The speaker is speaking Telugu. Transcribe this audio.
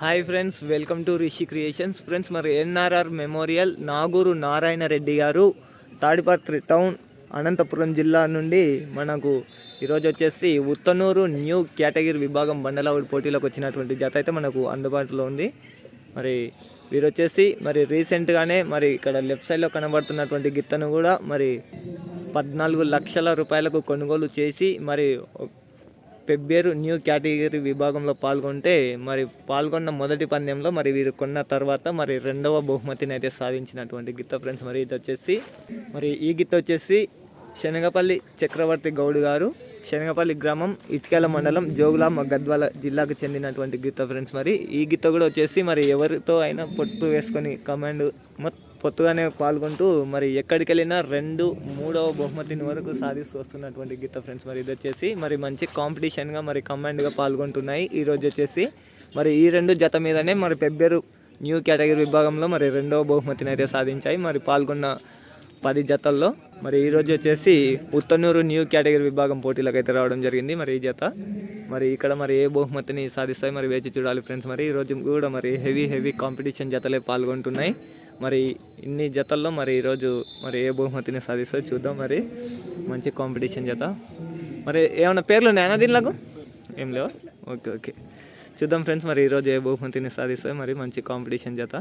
Hi friends welcome to Rishi creations friends మరి ఎన్ఆర్ఆర్ మెమోరియల్ నాగూరు నారాయణ రెడ్డి గారు తాడిపత్రి టౌన్ అనంతపురం జిల్లా నుండి మనకు ఈరోజు వచ్చేసి ఉత్తనూరు న్యూ కేటగిరీ విభాగం బండలవుడి పోటీలోకి వచ్చినటువంటి జత అయితే మనకు అందుబాటులో ఉంది. మరి వీరు వచ్చేసి మరి రీసెంట్గానే మరి ఇక్కడ లెఫ్ట్ సైడ్లో కనబడుతున్నటువంటి గిత్తను కూడా మరి పద్నాలుగు లక్షల రూపాయలకు కొనుగోలు చేసి మరి పెబ్బేరు న్యూ కేటగిరీ విభాగంలో పాల్గొంటే మరి పాల్గొన్న మొదటి పందెంలో మరి వీరు కొన్న తర్వాత మరి రెండవ బహుమతిని అయితే సాధించినటువంటి గిత్త ఫ్రెండ్స్ మరి ఇది వచ్చేసి మరి ఈ గిత్త వచ్చేసి శనగపల్లి చక్రవర్తి గౌడ్ గారు శనగపల్లి గ్రామం ఇటుకల మండలం జోగులామ గద్వాల జిల్లాకు చెందినటువంటి గీత ఫ్రెండ్స్ మరి. ఈ గీత కూడా వచ్చేసి మరి ఎవరితో అయినా పొట్టు వేసుకొని కమాండ్ మొత్తం పొత్తుగానే పాల్గొంటూ మరి ఎక్కడికి వెళ్ళినా రెండు మూడవ బహుమతిని వరకు సాధిస్తూ వస్తున్నటువంటి గీత ఫ్రెండ్స్ మరి ఇది వచ్చేసి మరి మంచి కాంపిటీషన్గా మరి కమాండ్గా పాల్గొంటున్నాయి. ఈ రోజు వచ్చేసి మరి ఈ రెండు జత మీదనే మరి పెబ్బేరు న్యూ కేటగిరీ విభాగంలో మరి రెండవ బహుమతిని అయితే సాధించాయి. మరి పాల్గొన్న పది జతల్లో మరి ఈ రోజు వచ్చేసి ఉత్తనూరు న్యూ కేటగిరీ విభాగం పోటీలకు అయితే రావడం జరిగింది. మరి ఈ జత మరి ఇక్కడ మరి ఏ బహుమతిని సాధిస్తాయి మరి వేచి చూడాలి ఫ్రెండ్స్. మరి ఈ రోజు కూడా మరి హెవీ హెవీ కాంపిటీషన్ జతలే పాల్గొంటున్నాయి. మరి ఇన్ని జతల్లో మరి ఈరోజు మరి ఏ బహుమతిని సాధిస్తో చూద్దాం మరి. మంచి కాంపిటీషన్ జత. మరి ఏమైనా పేర్లు ఉన్నాయా దీనిలకు ఏం లేవా? Okay okay. చూద్దాం ఫ్రెండ్స్ మరి ఈరోజు ఏ బహుమతిని సాధిస్తాయి మరి మంచి కాంపిటీషన్ జత.